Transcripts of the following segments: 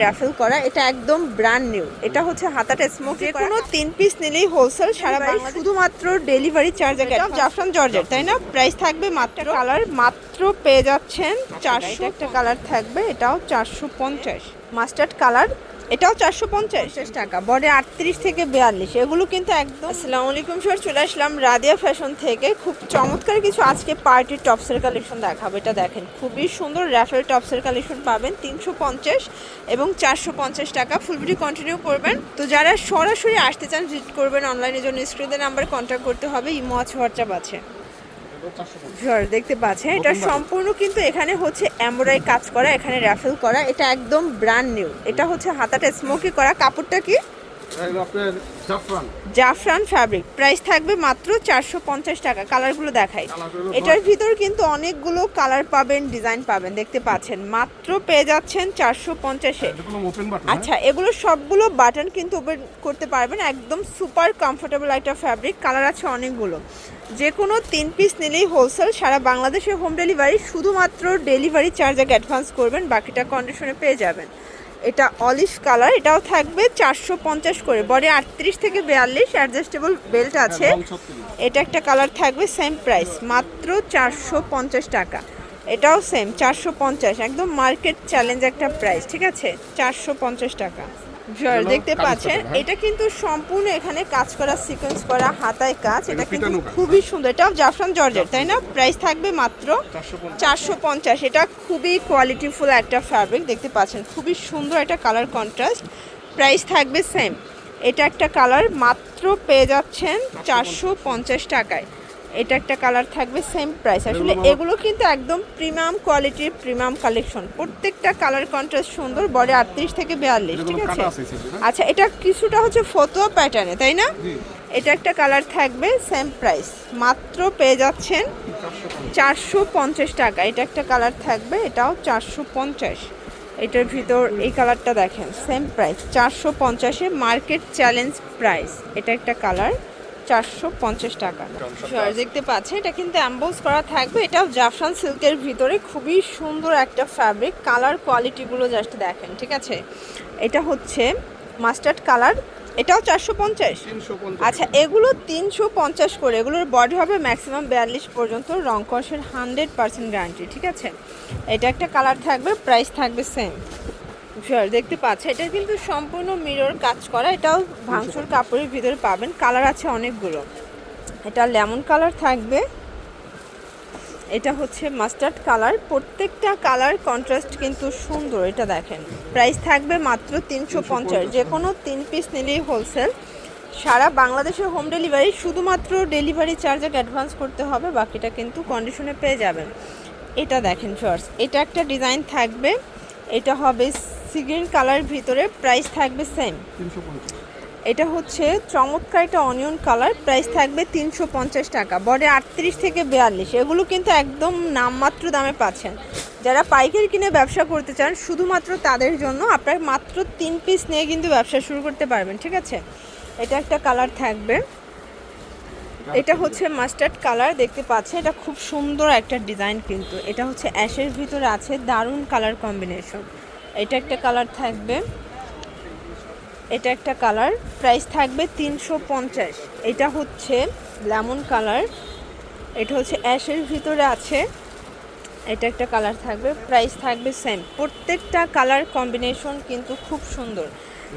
Raffle করা এটা একদম ব্র্যান্ড নিউ এটা হচ্ছে হাতাটা স্মোক যে কোনো তিন পিস নিলেই হোলসেল সারা বাড়ি শুধুমাত্র ডেলিভারি চার্জ জাফরান জর্জের তাই না? প্রাইস থাকবে মাত্র কালার মাত্র পেয়ে যাচ্ছেন চারশো একটা কালার থাকবে এটাও চারশো পঞ্চাশ। মাস্টার্ড কালার এটাও চারশো পঞ্চাশ। টাকা বডি আটত্রিশ থেকে বিয়াল্লিশ এগুলো কিন্তু একদম আসসালামু আলাইকুম স্যার চলে আসলাম রাদিয়া ফ্যাশন থেকে। খুব চমৎকার কিছু আজকে পার্টির টপসের কালেকশন দেখাবো এটা দেখেন। খুবই সুন্দর র্যাফেল টপসের কালেকশন পাবেন তিনশো পঞ্চাশ এবং চারশো পঞ্চাশ টাকা। ফুল ভিডিও কন্টিনিউ করবেন। তো যারা সরাসরি আসতে চান ভিজিট করবেন অনলাইনের জন্য। স্ক্রিনের নাম্বার কন্ট্যাক্ট করতে হবে ইমো আছে হোয়াটসঅ্যাপ আছে। ঝড় দেখতে পাচ্ছেন এটা সম্পূর্ণ কিন্তু এখানে হচ্ছে এমরাই কাজ করা এখানে র্যাফেল করা এটা একদম ব্র্যান্ড নিউ এটা হচ্ছে হাতাটা স্মোকি করা কাপড়টা কি? জাফরান। ফ্যাব্রিক প্রাইস থাকবে মাত্র চারশো পঞ্চাশ টাকা। কালারগুলো দেখাই। এটার ভিতর কিন্তু অনেকগুলো কালার পাবেন ডিজাইন পাবেন। দেখতে পাচ্ছেন। মাত্র পেয়ে যাচ্ছেন চারশো পঞ্চাশে। ওপেন বাটন আচ্ছা এগুলো সবগুলো বাটন কিন্তু ওপেন করতে পারবেন। একদম সুপার কমফোর্টেবল একটা ফ্যাব্রিক কালার আছে অনেকগুলো। যে কোনো তিন পিস নিলেই হোলসেল সারা বাংলাদেশে হোম ডেলিভারি শুধুমাত্র ডেলিভারি চার্জ আগে অ্যাডভান্স করবেন। বাকিটা কন্ডিশনে পেয়ে যাবেন। এটা অলিভ কালার এটাও থাকবে চারশো পঞ্চাশ করে। বডি আটত্রিশ থেকে বিয়াল্লিশ অ্যাডজাস্টেবল বেল্ট আছে। এটা একটা কালার থাকবে সেম প্রাইস মাত্র চারশো পঞ্চাশ টাকা। এটাও সেম চারশো পঞ্চাশ একদম মার্কেট চ্যালেঞ্জ একটা প্রাইস ঠিক আছে? চারশো পঞ্চাশ টাকা। জল দেখতে পাচ্ছেন? এটা কিন্তু সম্পূর্ণ এখানে কাজ করা সিকোয়েন্স করা হাতায় কাজ। এটা কিন্তু খুবই সুন্দর। এটাও জাফরান জর্জের তাই না? প্রাইস থাকবে মাত্র চারশো পঞ্চাশ। চারশো পঞ্চাশ। এটা খুবই কোয়ালিটিফুল একটা ফ্যাব্রিক দেখতে পাচ্ছেন। খুবই সুন্দর একটা কালার কন্ট্রাস্ট প্রাইস থাকবে সেম এটা একটা কালার মাত্র পেয়ে যাচ্ছেন চারশো পঞ্চাশ টাকায়। এটা একটা কালার থাকবে সেম প্রাইস আসলে এগুলো- কিন্তু একদম প্রিমিয়াম কোয়ালিটির প্রিমিয়াম কালেকশন প্রত্যেকটা কালার কন্ট্রাস্ট সুন্দর বডি আটত্রিশ থেকে বিয়াল্লিশ ঠিক আছে? হ্যাঁ? আচ্ছা এটা কিছুটা হচ্ছে ফতো প্যাটার্নে তাই না? এটা একটা কালার থাকবে সেম প্রাইস মাত্র পেয়ে যাচ্ছেন চারশো পঞ্চাশ টাকা। এটা একটা কালার থাকবে এটাও চারশো পঞ্চাশ। এটার ভিতর এই কালারটা দেখেন সেম প্রাইস চারশো পঞ্চাশে মার্কেট চ্যালেঞ্জ প্রাইস এটা একটা কালার চারশো পঞ্চাশ টাকা। দেখতে পাচ্ছেন এটা কিন্তু অ্যাম্বোজ করা থাকবে। এটাও জাফরান সিল্কের ভিতরে খুবই সুন্দর একটা ফ্যাব্রিক কালার কোয়ালিটিগুলো জাস্ট দেখেন ঠিক আছে? এটা হচ্ছে মাস্টার্ড কালার এটাও চারশো পঞ্চাশ? আচ্ছা এগুলো তিনশো পঞ্চাশ করে এগুলোর বডি হবে ম্যাক্সিমাম বিয়াল্লিশ পর্যন্ত রং কষের হান্ড্রেড পার্সেন্ট গ্যারান্টি ঠিক আছে? এটা একটা কালার থাকবে প্রাইস থাকবে সেম দেখতে পাচ্ছে। এটা কিন্তু সম্পূর্ণ মিরর কাজ করা। এটাও ভাঙচুর কাপড়ের ভিতরে পাবেন। কালার আছে অনেকগুলো। এটা লেমন কালার থাকবে। এটা হচ্ছে মাস্টার্ড কালার প্রত্যেকটা কালার কন্ট্রাস্ট কিন্তু সুন্দর। এটা দেখেন। প্রাইস থাকবে মাত্র তিনশো পঞ্চাশ। যে কোনো তিন পিস নিলেই হোলসেল সারা বাংলাদেশের হোম ডেলিভারি শুধুমাত্র ডেলিভারি চার্জ অ্যাডভান্স করতে হবে। বাকিটা কিন্তু কন্ডিশনে পেয়ে যাবেন। এটা দেখেন শর্টস এটা একটা ডিজাইন থাকবে। এটা হবে সিগ্রিন কালার ভিতরে প্রাইস থাকবে সেম এটা হচ্ছে চমৎকার একটা অনিয়ন কালার প্রাইস থাকবে তিনশো পঞ্চাশ টাকা। বডি আটত্রিশ থেকে বিয়াল্লিশ, এগুলো কিন্তু একদম নামমাত্র দামে পাচ্ছেন। যারা পাইকারি কিনে ব্যবসা করতে চান, শুধুমাত্র তাদের জন্য আপনার মাত্র তিন পিস নিয়ে কিন্তু ব্যবসা শুরু করতে পারবেন, ঠিক আছে? এটা একটা কালার থাকবে। এটা হচ্ছে মাস্টার্ড কালার দেখতে পাচ্ছে এটা খুব সুন্দর একটা ডিজাইন কিন্তু। এটা হচ্ছে অ্যাশের ভিতরে আছে, দারুণ কালার কম্বিনেশন এটা একটা কালার থাকবে। এটা একটা কালার। প্রাইস থাকবে তিনশো পঞ্চাশ। এটা হচ্ছে লেমন কালার। এটা হচ্ছে অ্যাশের ভিতরে আছে। এটা একটা কালার থাকবে। প্রাইস থাকবে সেম প্রত্যেকটা কালার কম্বিনেশন কিন্তু খুব সুন্দর।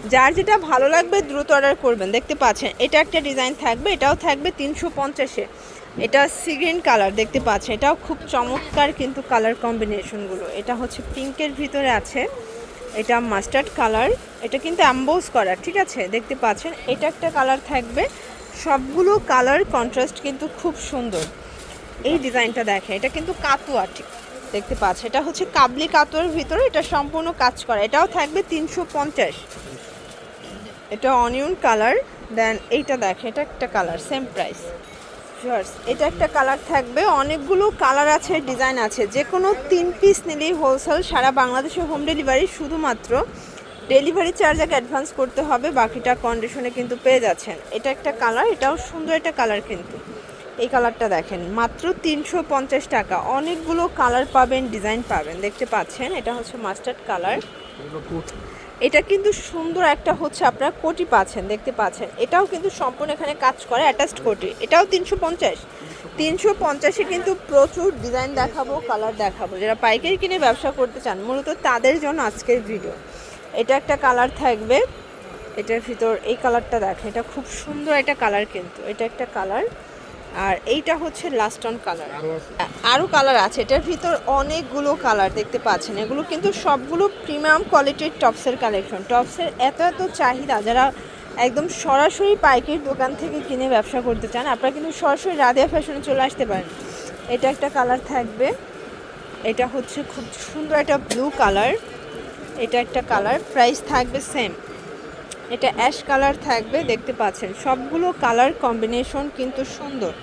যার যেটা ভালো লাগবে দ্রুত অর্ডার করবেন। দেখতে পাচ্ছেন, এটা একটা ডিজাইন থাকবে। এটাও থাকবে তিনশো পঞ্চাশে। এটা সিগ্রিন কালার, দেখতে পাচ্ছেন। এটাও খুব চমৎকার কিন্তু কালার কম্বিনেশনগুলো। এটা হচ্ছে পিঙ্কের ভিতরে আছে। এটা মাস্টার্ড কালার। এটা কিন্তু অ্যাম্বোজ করা, ঠিক আছে? দেখতে পাচ্ছেন, এটা একটা কালার থাকবে। সবগুলো কালার কন্ট্রাস্ট কিন্তু খুব সুন্দর। এই ডিজাইনটা দেখে এটা কিন্তু কাতুয়া, ঠিক। দেখতে পাচ্ছেন, এটা হচ্ছে কাবলি কাতুয়ার ভিতরে এটা সম্পূর্ণ কাজ করা। এটাও থাকবে তিনশো পঞ্চাশ। এটা অনিয়ন কালার, দেন এইটা দেখে এটা একটা কালার, সেম প্রাইস। এটা একটা কালার থাকবে। অনেকগুলো কালার আছে ডিজাইন আছে। যে কোনো তিন পিস নিলেই হোলসেল সারা বাংলাদেশে হোম ডেলিভারি শুধুমাত্র। ডেলিভারি চার্জ আগে অ্যাডভান্স করতে হবে, বাকিটা কন্ডিশনে কিন্তু পেয়ে যাচ্ছেন। এটা একটা কালার এটাও সুন্দর একটা কালার কিন্তু। এই কালারটা দেখেন, মাত্র তিনশো পঞ্চাশ টাকা। অনেকগুলো কালার পাবেন ডিজাইন পাবেন, দেখতে পাচ্ছেন? এটা হচ্ছে মাস্টার্ড কালার এটা কিন্তু সুন্দর একটা হচ্ছে আপনারা কোটি পাচ্ছেন, দেখতে পাচ্ছেন। এটাও কিন্তু সম্পূর্ণ এখানে কাজ করে অ্যাটাচড কোটি। এটাও তিনশো পঞ্চাশ। তিনশো পঞ্চাশে কিন্তু প্রচুর ডিজাইন দেখাবো কালার দেখাবো। যারা পাইকারি কিনে ব্যবসা করতে চান, মূলত তাদের জন্য আজকের ভিডিও এটা একটা কালার থাকবে। এটার ভিতর এই কালারটা দেখেন, এটা খুব সুন্দর একটা কালার কিন্তু। এটা একটা কালার আর এইটা হচ্ছে লাস্ট অন কালার আরও আরও কালার আছে, এটার ভিতর অনেকগুলো কালার দেখতে পাচ্ছেন। এগুলো কিন্তু সবগুলো প্রিমিয়াম কোয়ালিটির টপসের কালেকশন টপসের এত এত চাহিদা, যারা একদম সরাসরি পাইকারি দোকান থেকে কিনে ব্যবসা করতে চান, আপনারা কিন্তু সরাসরি রাধিয়া ফ্যাশনে চলে আসতে পারেন। এটা একটা কালার থাকবে। এটা হচ্ছে খুব সুন্দর একটা ব্লু কালার এটা একটা কালার প্রাইস থাকবে সেম এটা অ্যাশ কালার থাকবে, দেখতে পাচ্ছেন। সবগুলো কালার কম্বিনেশন কিন্তু সুন্দর।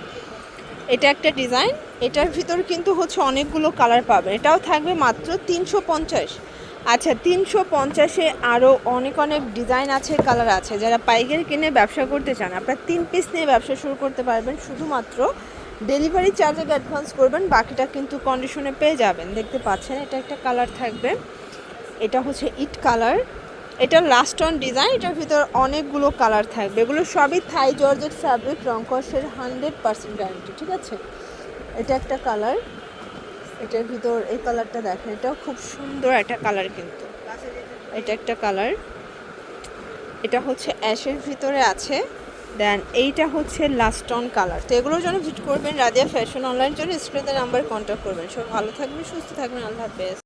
এটা একটা ডিজাইন, এটার ভিতর কিন্তু হচ্ছে অনেকগুলো কালার পাবেন এটাও থাকবে মাত্র তিনশো পঞ্চাশ। আচ্ছা তিনশো পঞ্চাশে আরও অনেক অনেক ডিজাইন আছে, কালার আছে। যারা পাইকারি কিনে ব্যবসা করতে চান, আপনার তিন পিস নিয়ে ব্যবসা শুরু করতে পারবেন। শুধুমাত্র ডেলিভারি চার্জ অ্যাডভান্স করবেন, বাকিটা কিন্তু কন্ডিশনে পেয়ে যাবেন। দেখতে পাচ্ছেন, এটা একটা কালার থাকবে। এটা হচ্ছে ইট কালার। এটা লাস্ট অন ডিজাইন এটার ভিতর অনেকগুলো কালার থাকবে। এগুলো সবই থাই জর্জেট ফ্যাব্রিক রংকসের হান্ড্রেড পার্সেন্ট গ্যারান্টি ঠিক আছে? এটা একটা কালার এটার ভিতর এই কালারটা দেখেন, এটাও খুব সুন্দর একটা কালার কিন্তু। এটা একটা কালার এটা হচ্ছে অ্যাশের ভিতরে আছে দেন এইটা হচ্ছে লাস্ট অন কালার তো এগুলোর জন্য ভিজিট করবেন, রাজিয়া ফ্যাশন অনলাইন জন্য স্ক্রিনের নাম্বার কন্ট্যাক্ট করবেন। সব ভালো থাকবেন, সুস্থ থাকবেন, আল্লাহ হাফেজ।